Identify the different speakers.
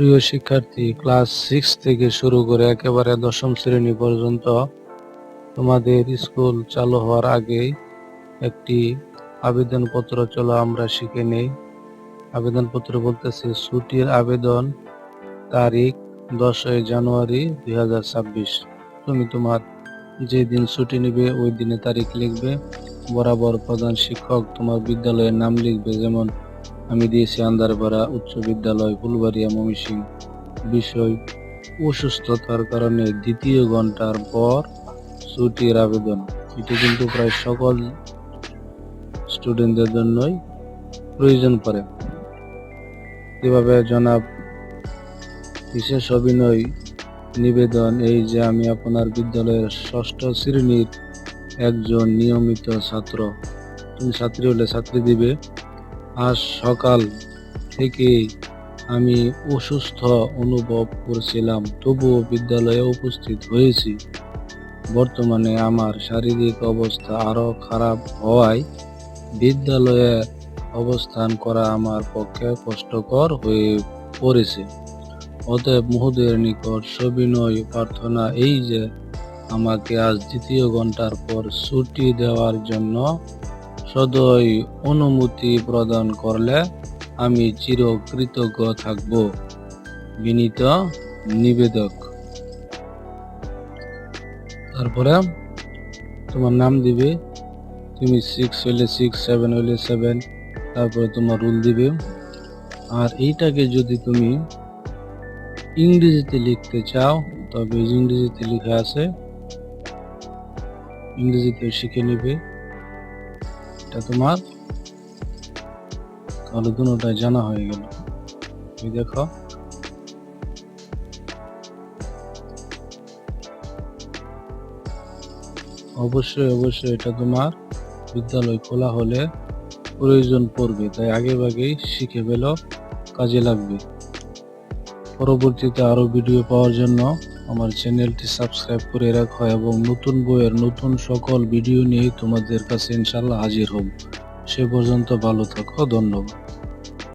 Speaker 1: প্রিয় শিক্ষার্থী class six থেকে শুরু করে একেবারে দশম শ্রেণি পর্যন্ত তোমাদের স্কুল চালু হওয়ার আগেই একটি আবেদনপত্র চলো আমরা শিখে নেই। আবেদনপত্র বলতেছে, ছুটির আবেদন তারিখ দশই জানুয়ারি দুই হাজার ছাব্বিশ। তুমি তোমার যে দিন ছুটি নেবে, ওই দিনে তারিখ লিখবে। বরাবর প্রধান শিক্ষক তোমার বিদ্যালয়ের নাম লিখবে, যেমন আমি দিয়েছি আন্দারপাড়া উচ্চ বিদ্যালয়, ফুলবাড়িয়া ময়মনসিং বিষয়, অসুস্থতার কারণে দ্বিতীয় ঘণ্টার পর ছুটির আবেদন। এটি কিন্তু প্রায় সকল স্টুডেন্টদের জন্যই প্রয়োজন পড়ে। এভাবে জনাব, বিশেষ অভিনয় নিবেদন এই যে আমি আপনার বিদ্যালয়ের ষষ্ঠ শ্রেণির একজন নিয়মিত ছাত্র। তুমি ছাত্রী হলে ছাত্রী দিবে। আজ সকাল থেকে আমি অসুস্থ অনুভব করছিলাম, তবুও বিদ্যালয়ে উপস্থিত হয়েছি। বর্তমানে আমার শারীরিক অবস্থা আরও খারাপ হওয়ায় বিদ্যালয়ে অবস্থান করা আমার পক্ষে কষ্টকর হয়ে পড়েছে। অতএব মহোদয়ের নিকট সবিনয় প্রার্থনা এই যে, আমাকে আজ দ্বিতীয় ঘণ্টার পর ছুটি দেওয়ার জন্য সদয় অনুমতি প্রদান করলে আমি চিরকৃতজ্ঞ থাকব। বিনীত নিবেদক। তারপরে তোমার নাম দিবে, তুমি সিক্স হলে সিক্স সেভেন হলে সেভেন তারপরে তোমার রুল দিবে। আর এইটাকে যদি তুমি ইংরেজিতে লিখতে চাও, তবে ইংরেজিতে লিখে আছে ইংরেজিতে শিখে নিবে। এটা তোমার। তাহলে দুটোটাই জানা হয়ে গেল। এই দেখো। অবশ্যই অবশ্যই এটা তোমার বিদ্যালয় খোলা হলে প্রয়োজন পড়বে, তাই আগে ভাগেই শিখে পেল কাজে লাগবে। পরবর্তীতে আরও ভিডিও পাওয়ার জন্য আমার চ্যানেলটি সাবস্ক্রাইব করে রাখো এবং নতুন বইয়ের নতুন সকল ভিডিও নিয়ে তোমাদের কাছে ইনশাল্লাহ হাজির হব। সে পর্যন্ত ভালো থাকো, ধন্যবাদ।